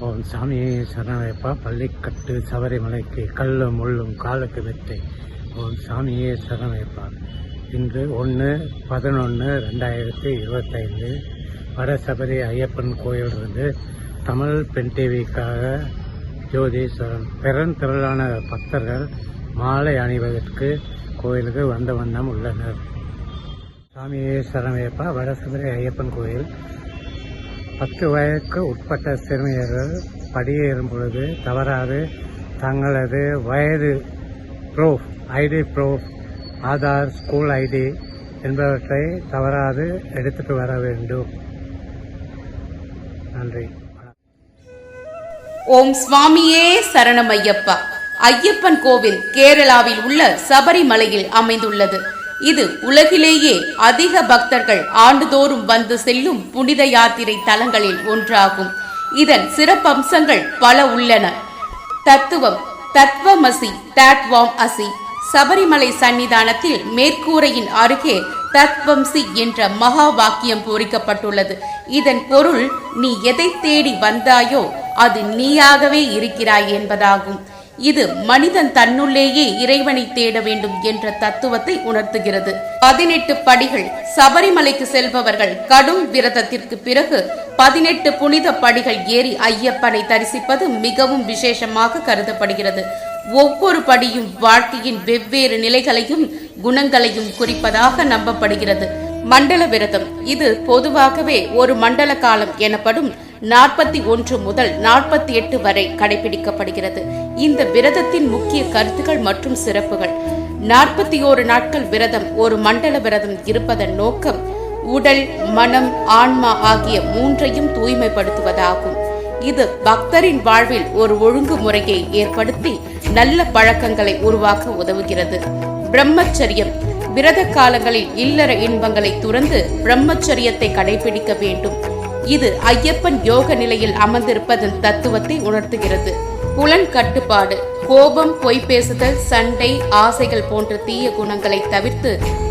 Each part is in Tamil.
ஓம் சாமியே சரணமைப்பா. பள்ளிக்கட்டு சபரிமலைக்கு கல்லும் முள்ளும் காலுக்கு மெத்தை ஓம் சாமியே சரணமைப்பா. இன்று ஒன்று பதினொன்று ரெண்டாயிரத்தி இருபத்தைந்து. வடசபரி ஐயப்பன் கோயிலிருந்து தமிழ் பெண் டிவிக்காக ஜோதீஸ்வரன். பெருந்திரளான பக்தர்கள் மாலை அணிவதற்கு கோயிலுக்கு வந்த வண்ணம் உள்ளனர். சாமியே சரணமைப்பா. வடசபரி ஐயப்பன் கோயில் பத்து வயதுக்கு உட்பட்ட சிறுமியர்கள் படியேறும் பொழுது தவறாது தங்களது வயது proof ID proof Aadhaar school ID என்பவற்றை தவறாது எடுத்துட்டு வர வேண்டும். நன்றி. ஓம் சுவாமியே சரணம் ஐயப்பா ஐயப்பன் கோவில் கேரளாவில் உள்ள சபரிமலையில் அமைந்துள்ளது. இது உலகிலேயே அதிக பக்தர்கள் ஆண்டுதோறும் வந்து செல்லும் புனித யாத்திரை தலங்களில் ஒன்றாகும். இதன் சிறப்பம்சங்கள் பல உள்ளன. தத்துவம் தத்வமசி தத்வாம் அசி. சபரிமலை சன்னிதானத்தில் மேற்கூரையின் அருகே தத்வம்சி என்ற மகா வாக்கியம் பொறிக்கப்பட்டுள்ளது. இதன் பொருள் நீ எதை தேடி வந்தாயோ அது நீயாகவே இருக்கிறாய் என்பதாகும். இது மனிதன் தன்னுள்ளேயே இறைவனை தேட வேண்டும் என்ற தத்துவத்தை உணர்த்துகிறது. பதினெட்டு படிகள் சபரிமலைக்கு செல்பவர்கள் கடும் விரதத்திற்கு பிறகு பதினெட்டு புனித படிகள் ஏறி ஐயப்பனை தரிசிப்பது மிகவும் விசேஷமாக கருதப்படுகிறது. ஒவ்வொரு படியும் வாழ்க்கையின் வெவ்வேறு நிலைகளையும் குணங்களையும் குறிப்பதாக நம்பப்படுகிறது. மண்டல விரதம். இது பொதுவாகவே ஒரு மண்டல காலம் எனப்படும் நாற்பத்தி ஒன்று முதல் நாற்பத்தி எட்டு வரை கடைபிடிக்கப்படுகிறது. இந்த விரதத்தின் முக்கிய கருத்துகள் மற்றும் சிறப்புகள். நாற்பத்தி ஓரு நாட்கள் விரதம் ஒரு மண்டல விரதம் இருப்பதன் நோக்கம் உடல் மனம் ஆன்மா ஆகிய மூன்றையும் தூய்மைப்படுத்துவதாகும். இது பக்தரின் வாழ்வில் ஒரு ஒழுங்குமுறையை ஏற்படுத்தி நல்ல பழக்கங்களை உருவாக்க உதவுகிறது. பிரம்மச்சரியம். விரத காலங்களில் இல்லற இன்பங்களை துறந்து பிரம்மச்சரியத்தை கடைபிடிக்க வேண்டும். இது ஐயப்பன் யோக நிலையில் அமர்ந்திருப்பதன் தத்துவத்தை உணர்த்துகிறது. புலன் கட்டுப்பாடு கோபம் பொய் பேசுதல் சண்டை ஆசைகள் போன்ற தீய குணங்களை தவிர்த்து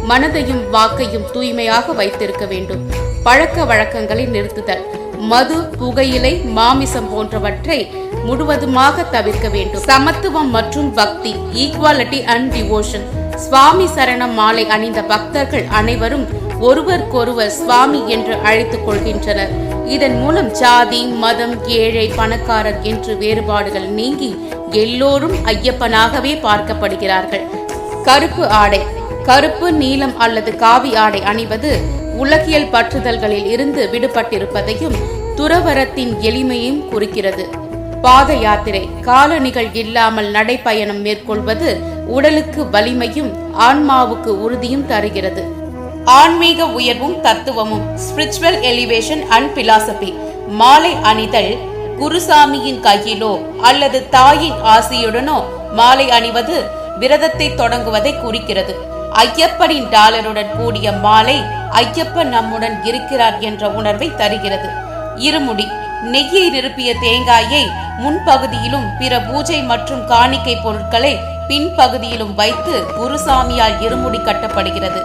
மனதையும் வாக்கையும் தூய்மையாக வைத்திருக்க வேண்டும். பழக்க வழக்கங்களை நிறுத்துதல் மது புகையிலை மாமிசம் போன்றவற்றை முழுவதுமாக தவிர்க்க வேண்டும். சமத்துவம் மற்றும் பக்தி ஈக்வாலிட்டி அண்ட் டிவோஷன் சுவாமி சரணம் மாலை அணிந்த பக்தர்கள் அனைவரும் ஒருவருக்கொருவர் சுவாமி என்று அழைத்துக் கொள்கின்றனர். இதன் மூலம் ஜாதி மதம் ஏழை பணக்காரர் என்று வேறுபாடுகள் நீங்கி எல்லோரும் ஐயப்பனாகவே பார்க்கப்படுகிறார்கள். கருப்பு ஆடை கருப்பு நீலம் அல்லது காவி ஆடை அணிவது உலகியல் பற்றுதல்களில் இருந்து விடுபட்டிருப்பதையும் துறவரத்தின் எளிமையும் குறிக்கிறது. பாத யாத்திரை காலணிகள் இல்லாமல் நடைப்பயணம் மேற்கொள்வது உடலுக்கு வலிமையும் ஆன்மாவுக்கு உறுதியும் தருகிறது. ஆன்மீக உயர்வும் தத்துவமும் ஸ்பிரிச்சுவல் எலிவேஷன் அண்ட் பிலாசபி மாலை அணிதல் குருசாமியின் கையிலோ அல்லது தாயின் ஆசியுடனோ மாலை அணிவது விரதத்தை தொடங்குவதை குறிக்கிறது. ஐயப்பனின் டாலருடன் கூடிய மாலை ஐயப்பன் நம்முடன் இருக்கிறார் என்ற உணர்வை தருகிறது. இருமுடி நெய்யை நிரப்பிய தேங்காயை முன்பகுதியிலும் பிற பூஜை மற்றும் காணிக்கை பொருட்களை பின்பகுதியிலும் வைத்து குருசாமியால் இருமுடி கட்டப்படுகிறது.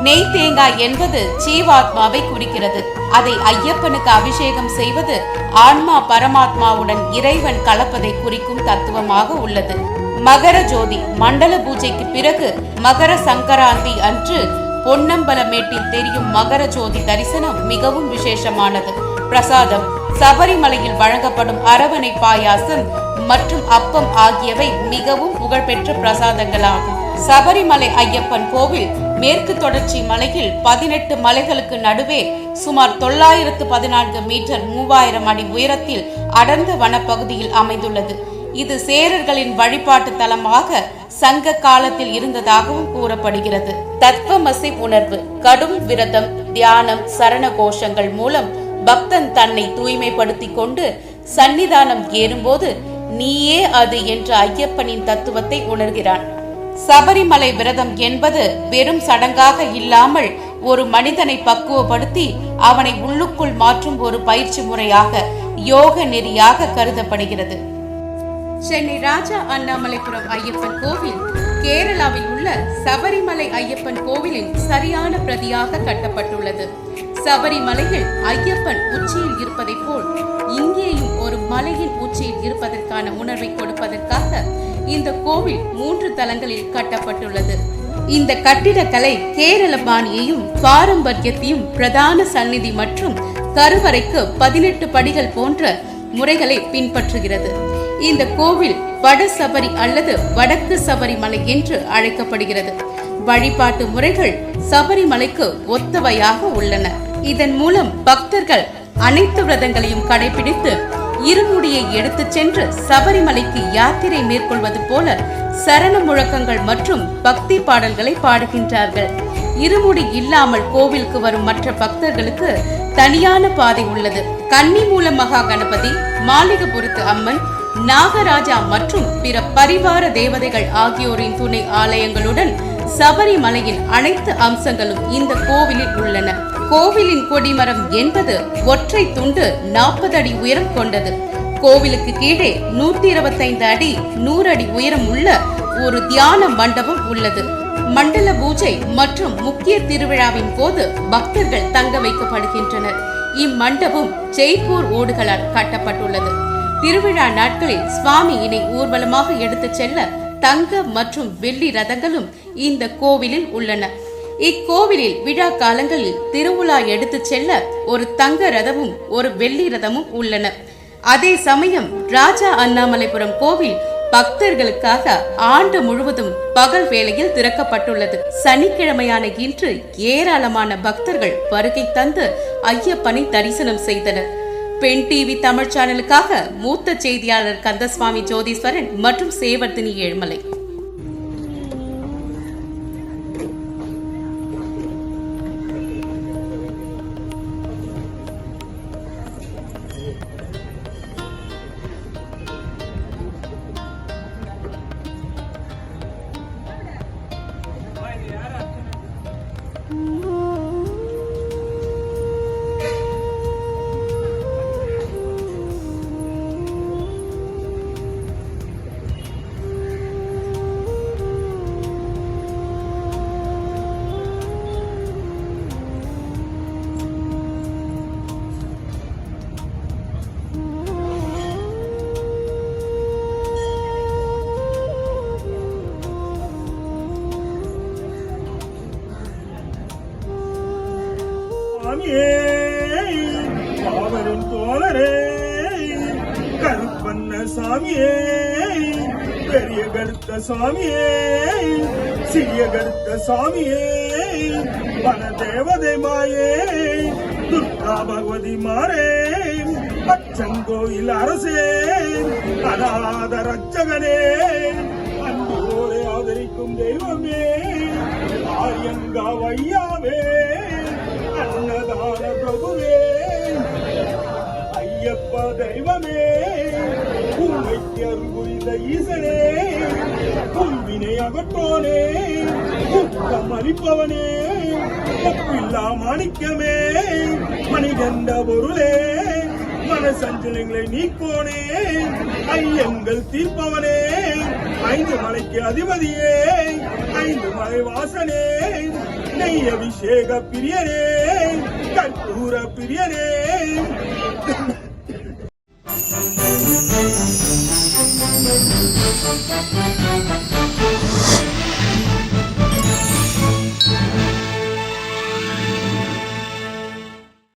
நெய் தேங்காய் என்பது ஜீவாத்மாவை குறிக்கிறது. அதை ஐயப்பனுக்கு அபிஷேகம் செய்வது ஆன்மா பரமாத்மாவுடன் இறைவன் கலப்பதை குறிக்கும் தத்துவமாக உள்ளது. மகர ஜோதி மண்டல பூஜைக்கு பிறகு மகர சங்கராந்தி அன்று பொன்னம்பலமேட்டில் தெரியும் மகர ஜோதி தரிசனம் மிகவும் விசேஷமானது. பிரசாதம் சபரிமலையில் வழங்கப்படும் அரவணை பாயாசம் மற்றும் அப்பம் ஆகியவை மிகவும் புகழ்பெற்ற பிரசாதங்களாகும். சபரிமலை ஐயப்பன் கோவில் மேற்கு தொடர்ச்சி மலையில் பதினெட்டு மலைகளுக்கு நடுவே சுமார் தொள்ளாயிரத்து பதினான்கு மீட்டர் மூவாயிரம் அடி உயரத்தில் அடர்ந்த வனப்பகுதியில் அமைந்துள்ளது. இது சேரர்களின் வழிபாட்டு தலமாக சங்க காலத்தில் இருந்ததாகவும் கூறப்படுகிறது. தத்வமசி உணர்வு கடும் விரதம் தியானம் சரண கோஷங்கள் மூலம் பக்தன் தன்னை தூய்மைப்படுத்திக் கொண்டு சன்னிதானம் ஏறும்போது நீயே அது என்ற ஐயப்பனின் தத்துவத்தை உணர்கிறான். சபரிமலை விரதம் என்பது வெறும் சடங்காக இல்லாமல் ஒரு மனிதனை பக்குவப்படுத்தி அவனை உள்ளுக்குள் மாற்றும் ஒரு பயிற்சி முறையாக யோக நெறியாக கருதப்படுகிறது. சென்னை ராஜா அண்ணாமலைபுரம் ஐயப்பன் கோவில் கேரளாவில் உள்ள சபரிமலை ஐயப்பன் கோவிலின் சரியான பிரதியாக கட்டப்பட்டுள்ளது. சபரிமலையில் ஐயப்பன் உச்சியில் இருப்பதைப் போல் இங்கேயும் மலையின் உச்சியில் இருப்பதற்கான உணர்வை கொடுப்பதற்காக இந்த கோவில் மூன்று தலங்களில் கட்டப்பட்டுள்ளது. இந்த கட்டிடக்கலை கேரள பாணியையும் பாரம்பரியத்தையும் பிரதான சந்நிதி மற்றும் கருவறைக்கு பதினெட்டு படிகள் போன்ற முறைகளை பின்பற்றுகிறது. இந்த கோவில் வட சபரி அல்லது வடக்கு சபரிமலை என்று அழைக்கப்படுகிறது. வழிபாட்டு முறைகள் சபரிமலைக்கு ஒத்தவையாக உள்ளன. இதன் மூலம் பக்தர்கள் அனைத்து விரதங்களையும் கடைபிடித்து இருமுடியை எடுத்துச் சென்று சபரிமலைக்கு யாத்திரை மேற்கொள்வது போல சரண முழக்கங்கள் மற்றும் பக்தி பாடல்களை பாடுகின்றார்கள். இருமுடி இல்லாமல் கோவிலுக்கு வரும் மற்ற பக்தர்களுக்கு தனியான பாதை உள்ளது. கன்னிமூல மகா கணபதி மாளிகபுரத்து அம்மன் நாகராஜா மற்றும் பிற பரிவார தேவதைகள் ஆகியோரின் துணை ஆலயங்களுடன் சபரிமலையின் அனைத்து அம்சங்களும் இந்த கோவிலில் உள்ளன. கோவிலின் கொடிமரம் என்பது ஒற்றை துண்டு நாற்பது அடி உயரம் கொண்டது. கோவிலுக்கு கீழே நூத்தி இருபத்தைந்து அடி நூறு அடி உயரம் உள்ள ஒரு தியான மண்டபம் உள்ளது. மண்டல பூஜை மற்றும் முக்கிய திருவிழாவின் போது பக்தர்கள் தங்க வைக்கப்படுகின்றனர். இம்மண்டபம் ஜெய்ப்பூர் ஓடுகளால் கட்டப்பட்டுள்ளது. திருவிழா நாட்களில் சுவாமியினை ஊர்வலமாக எடுத்துச் செல்ல தங்க மற்றும் வெள்ளி ரதங்களும் இந்த கோவிலில் உள்ளன. இக்கோவிலில் விழா காலங்களில் திருவிழா எடுத்துச் செல்ல ஒரு தங்க ரதமும் ஒரு வெள்ளி ரதமும் உள்ளன. அதே சமயம் ராஜா அண்ணாமலைபுரம் கோவில் பக்தர்களுக்காக ஆண்டு முழுவதும் பகல் வேளையில் திறக்கப்பட்டுள்ளது. சனிக்கிழமையான இன்று ஏராளமான பக்தர்கள் வருகை தந்து ஐயப்பனை தரிசனம் செய்தனர். பெண் டிவி தமிழ் சேனலுக்காக மூத்த செய்தியாளர் கந்தசுவாமி ஜோதீஸ்வரன் மற்றும் சேவர்தினி ஏழுமலை. சாமியே பாவரும் தோழரே கருப்பண்ண சாமியே பெரிய கருத்த சாமியே சிறிய கருத்த சாமியே பல தேவதை மாயே துர்கா பகவதி மாறே அச்சங்கோயில் அரசே அநாத ரச்சகனே அன்போடு ஆதரிக்கும் தெய்வமே ஆயங்கா வையாவே. ஞானதான பிரபுவே. ஐயப்ப தெய்வமே உண்மைக்கு அருள்புரிந்த ஈசனே உள்வினை அகற்றோனே குற்றம் அளிப்பவனே தப்பில்லா மாணிக்கமே மணிகண்ட பொருளே மனசஞ்சலங்களை நீக்கோனே ஐயங்கள் தீர்ப்பவனே ஐந்து மலைக்கு அதிபதியே ஐந்து மலை வாசனே நெய் அபிஷேக பிரியனே jura viene. Thank.